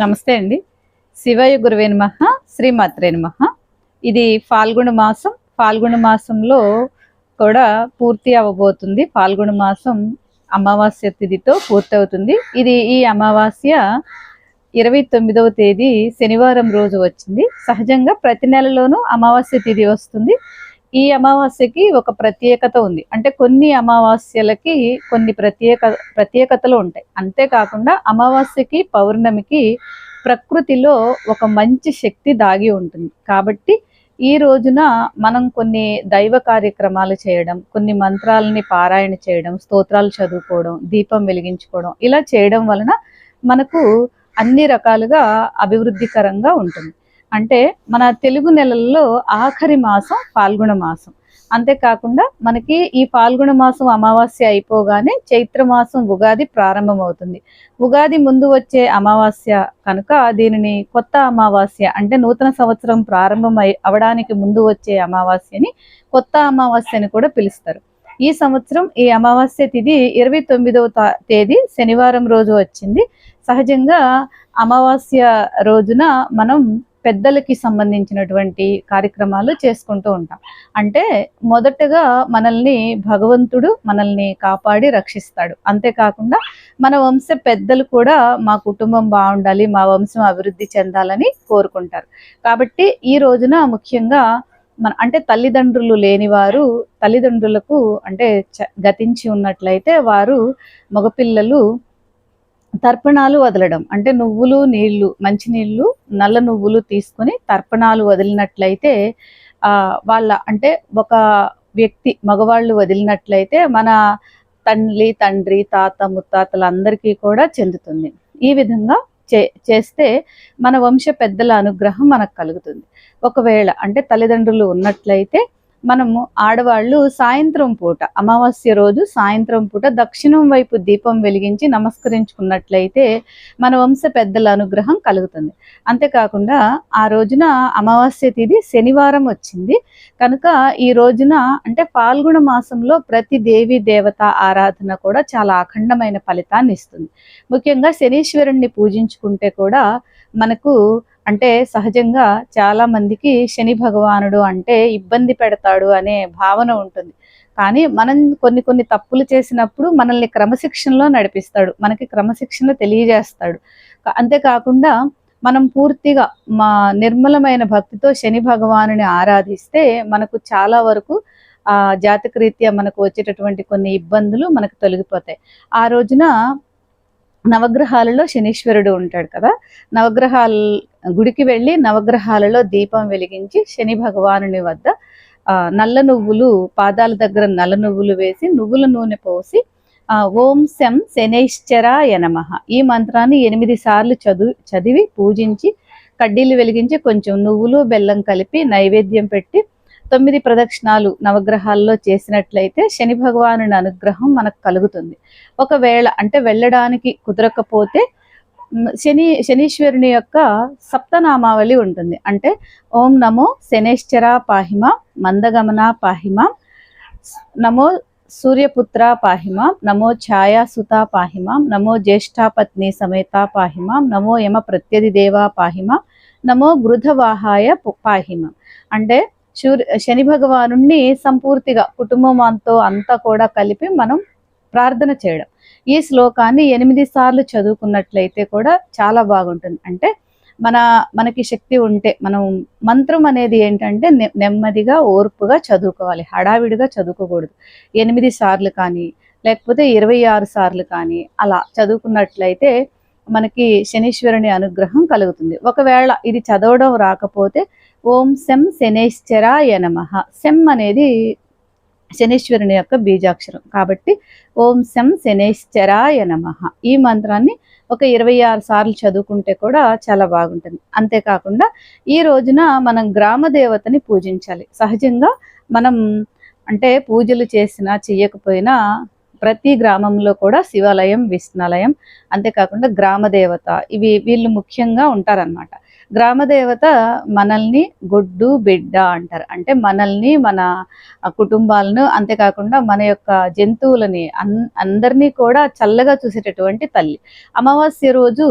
నమస్తే అండి. శివయ గురువే నమః శ్రీమాత్రే నమః. ఇది ఫాల్గుణ మాసం. ఫాల్గుణ మాసంలో కూడా పూర్తి అవ్వబోతుంది ఫాల్గుణ మాసం అమావాస్య తిథితో పూర్తవుతుంది. ఇది ఈ అమావాస్య ఇరవై తొమ్మిదవ తేదీ శనివారం రోజు వచ్చింది. సహజంగా ప్రతి నెలలోనూ అమావాస్య తిథి వస్తుంది. ఈ అమావాస్యకి ఒక ప్రత్యేకత ఉంది. అంటే కొన్ని అమావాస్యలకి కొన్ని ప్రత్యేక ప్రత్యేకతలు ఉంటాయి. అంతేకాకుండా అమావాస్యకి పౌర్ణమికి ప్రకృతిలో ఒక మంచి శక్తి దాగి ఉంటుంది. కాబట్టి ఈ రోజున మనం కొన్ని దైవ కార్యక్రమాలు చేయడం కొన్ని మంత్రాలని పారాయణ చేయడం స్తోత్రాలు చదువుకోవడం దీపం వెలిగించుకోవడం ఇలా చేయడం వలన మనకు అన్ని రకాలుగా అభివృద్ధికరంగా ఉంటుంది. అంటే మన తెలుగు నెలల్లో ఆఖరి మాసం పాల్గొన మాసం. అంతేకాకుండా మనకి ఈ పాల్గొన మాసం అమావాస్య అయిపోగానే చైత్ర మాసం ఉగాది ప్రారంభమవుతుంది. ఉగాది ముందు వచ్చే అమావాస్య కనుక దీనిని కొత్త అమావాస్య అంటే నూతన సంవత్సరం ప్రారంభం అయి అవడానికి ముందు వచ్చే అమావాస్యని కొత్త అమావాస్య అని కూడా పిలుస్తారు. ఈ సంవత్సరం ఈ అమావాస్య తిథి ఇరవై తొమ్మిదవ తేదీ శనివారం రోజు వచ్చింది. సహజంగా అమావాస్య రోజున మనం పెద్దలకి సంబంధించినటువంటి కార్యక్రమాలు చేసుకుంటూ ఉంటాం. అంటే మొదటగా మనల్ని భగవంతుడు మనల్ని కాపాడి రక్షిస్తాడు. అంతేకాకుండా మన వంశ పెద్దలు కూడా మా కుటుంబం బాగుండాలి మా వంశం అభివృద్ధి చెందాలని కోరుకుంటారు. కాబట్టి ఈ రోజున ముఖ్యంగా మన అంటే తల్లిదండ్రులు లేని వారు తల్లిదండ్రులకు అంటే చ- గతించి ఉన్నట్లయితే వారు మగపిల్లలు తర్పణాలు వదలడం. అంటే నువ్వులు నీళ్ళు మంచి నీళ్ళు నల్ల నువ్వులు తీసుకొని తర్పణాలు వదిలినట్లయితే వాళ్ళ అంటే ఒక వ్యక్తి మగవాళ్ళు వదిలినట్లయితే మన తల్లి తండ్రి తాత ముత్తాతలందరికీ కూడా చెందుతుంది. ఈ విధంగా చే చేస్తే మన వంశ పెద్దల అనుగ్రహం మనకు కలుగుతుంది. ఒకవేళ అంటే తల్లిదండ్రులు ఉన్నట్లయితే మనము ఆడవాళ్ళు సాయంత్రం పూట అమావాస్య రోజు సాయంత్రం పూట దక్షిణం వైపు దీపం వెలిగించి నమస్కరించుకున్నట్లయితే మన వంశ పెద్దల అనుగ్రహం కలుగుతుంది. అంతేకాకుండా ఆ రోజున అమావాస్య తిథి శనివారం వచ్చింది. కనుక ఈ రోజున అంటే పాల్గొన మాసంలో ప్రతి దేవి దేవత ఆరాధన కూడా చాలా అఖండమైన ఫలితాన్ని ఇస్తుంది. ముఖ్యంగా శనీశ్వరుణ్ణి పూజించుకుంటే కూడా మనకు అంటే సహజంగా చాలా మందికి శని భగవానుడు అంటే ఇబ్బంది పెడతాడు అనే భావన ఉంటుంది. కానీ మనం కొన్ని కొన్ని తప్పులు చేసినప్పుడు మనల్ని క్రమశిక్షణలో నడిపిస్తాడు. మనకి క్రమశిక్షణ తెలియజేస్తాడు. అంతేకాకుండా మనం పూర్తిగా మా నిర్మలమైన భక్తితో శని భగవానుని ఆరాధిస్తే మనకు చాలా వరకు ఆ జాతకరీత్యా మనకు వచ్చేటటువంటి కొన్ని ఇబ్బందులు మనకు తొలగిపోతాయి. ఆ రోజున నవగ్రహాలలో శనీశ్వరుడు ఉంటాడు కదా. నవగ్రహాల గుడికి వెళ్ళి నవగ్రహాలలో దీపం వెలిగించి శని భగవానుని వద్ద నల్ల నువ్వులు పాదాల దగ్గర నల్ల నువ్వులు వేసి నువ్వుల నూనె పోసి ఓం శం శనైశ్చరాయ నమః. ఈ మంత్రాన్ని ఎనిమిది సార్లు చదువు చదివి పూజించి కడ్డీలు వెలిగించి కొంచెం నువ్వులు బెల్లం కలిపి నైవేద్యం పెట్టి తొమ్మిది ప్రదక్షిణాలు నవగ్రహాల్లో చేసినట్లయితే శని భగవానుని అనుగ్రహం మనకు కలుగుతుంది. ఒకవేళ అంటే వెళ్ళడానికి కుదరకపోతే శని శనీశ్వరుని యొక్క సప్తనామావళి ఉంటుంది. అంటే ఓం నమో శనేశ్చర పాహిమ మందగమన పాహిమ నమో సూర్యపుత్ర పాహిమాం నమో ఛాయాసుత పాహిమాం నమో జ్యేష్ఠాపత్ని సమేత పాహిమాం నమో యమ ప్రత్యధిదేవా పాహిమాం నమో గృధవాహాయ పాహిమ పాహిమాం. అంటే సూర్య శని భగవానుణ్ణి సంపూర్తిగా కుటుంబంతో అంతా కూడా కలిపి మనం ప్రార్థన చేయడం. ఈ శ్లోకాన్ని ఎనిమిది సార్లు చదువుకున్నట్లయితే కూడా చాలా బాగుంటుంది. అంటే మన మనకి శక్తి ఉంటే మనం మంత్రం అనేది ఏంటంటే నె- నెమ్మదిగా ఓర్పుగా చదువుకోవాలి. హడావిడిగా చదువుకోకూడదు. ఎనిమిది సార్లు కానీ లేకపోతే ఇరవై ఆరు సార్లు కానీ అలా చదువుకున్నట్లయితే మనకి శనీశ్వరుని అనుగ్రహం కలుగుతుంది. ఒకవేళ ఇది చదవడం రాకపోతే ఓం శం శనేశ్వరాయ నమః. శం అనేది శనీశ్వరుని యొక్క బీజాక్షరం. కాబట్టి ఓం శం శనేశ్వరాయ నమః. ఈ మంత్రాన్ని ఒక ఇరవై ఆరు సార్లు చదువుకుంటే కూడా చాలా బాగుంటుంది. అంతేకాకుండా ఈ రోజున మనం గ్రామ దేవతని పూజించాలి. సహజంగా మనం అంటే పూజలు చేసినా చెయ్యకపోయినా ప్రతి గ్రామంలో కూడా శివాలయం విష్ణాలయం అంతేకాకుండా గ్రామదేవత. ఇవి వీళ్ళు ముఖ్యంగా ఉంటారన్నమాట. గ్రామదేవత మనల్ని గొడ్డు బిడ్డ అంటారు. అంటే మనల్ని మన కుటుంబాలను అంతేకాకుండా మన యొక్క జంతువులని అన్ అందరినీ కూడా చల్లగా చూసేటటువంటి తల్లి. అమావాస్య రోజు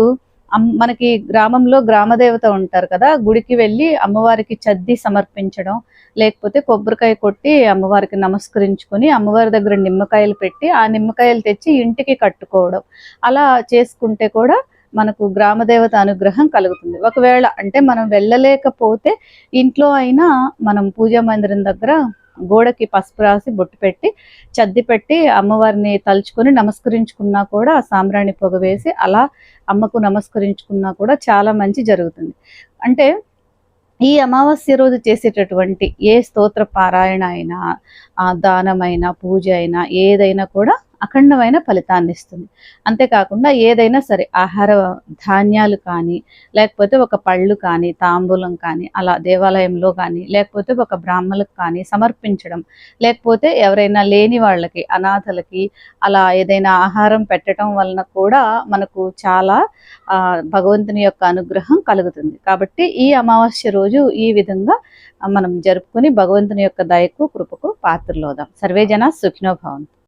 మనకి గ్రామంలో గ్రామదేవత ఉంటారు కదా గుడికి వెళ్ళి అమ్మవారికి చద్ది సమర్పించడం లేకపోతే కొబ్బరికాయ కొట్టి అమ్మవారికి నమస్కరించుకొని అమ్మవారి దగ్గర నిమ్మకాయలు పెట్టి ఆ నిమ్మకాయలు తెచ్చి ఇంటికి కట్టుకోవడం. అలా చేసుకుంటే కూడా మనకు గ్రామదేవత అనుగ్రహం కలుగుతుంది. ఒకవేళ అంటే మనం వెళ్ళలేకపోతే ఇంట్లో అయినా మనం పూజా మందిరం దగ్గర గోడకి పసుపు రాసి బొట్టు పెట్టి చద్ది పెట్టి అమ్మవారిని తలుచుకొని నమస్కరించుకున్నా కూడా సాంబ్రాణి పొగ వేసి అలా అమ్మకు నమస్కరించుకున్నా కూడా చాలా మంచి జరుగుతుంది. అంటే ఈ అమావాస్య రోజు చేసేటటువంటి ఏ స్తోత్ర పారాయణ అయినా ఆ పూజ అయినా ఏదైనా కూడా అఖండమైన ఫలితాన్ని ఇస్తుంది. అంతేకాకుండా ఏదైనా సరే ఆహార ధాన్యాలు కానీ లేకపోతే ఒక పళ్ళు కానీ తాంబూలం కానీ అలా దేవాలయంలో కానీ లేకపోతే ఒక బ్రాహ్మణులకు కానీ సమర్పించడం లేకపోతే ఎవరైనా లేని వాళ్ళకి అనాథలకి అలా ఏదైనా ఆహారం పెట్టడం వలన కూడా మనకు చాలా భగవంతుని యొక్క అనుగ్రహం కలుగుతుంది. కాబట్టి ఈ అమావాస్య రోజు ఈ విధంగా మనం జరుపుకుని భగవంతుని యొక్క దయకు కృపకు పాత్రలోదాం సర్వేజన జన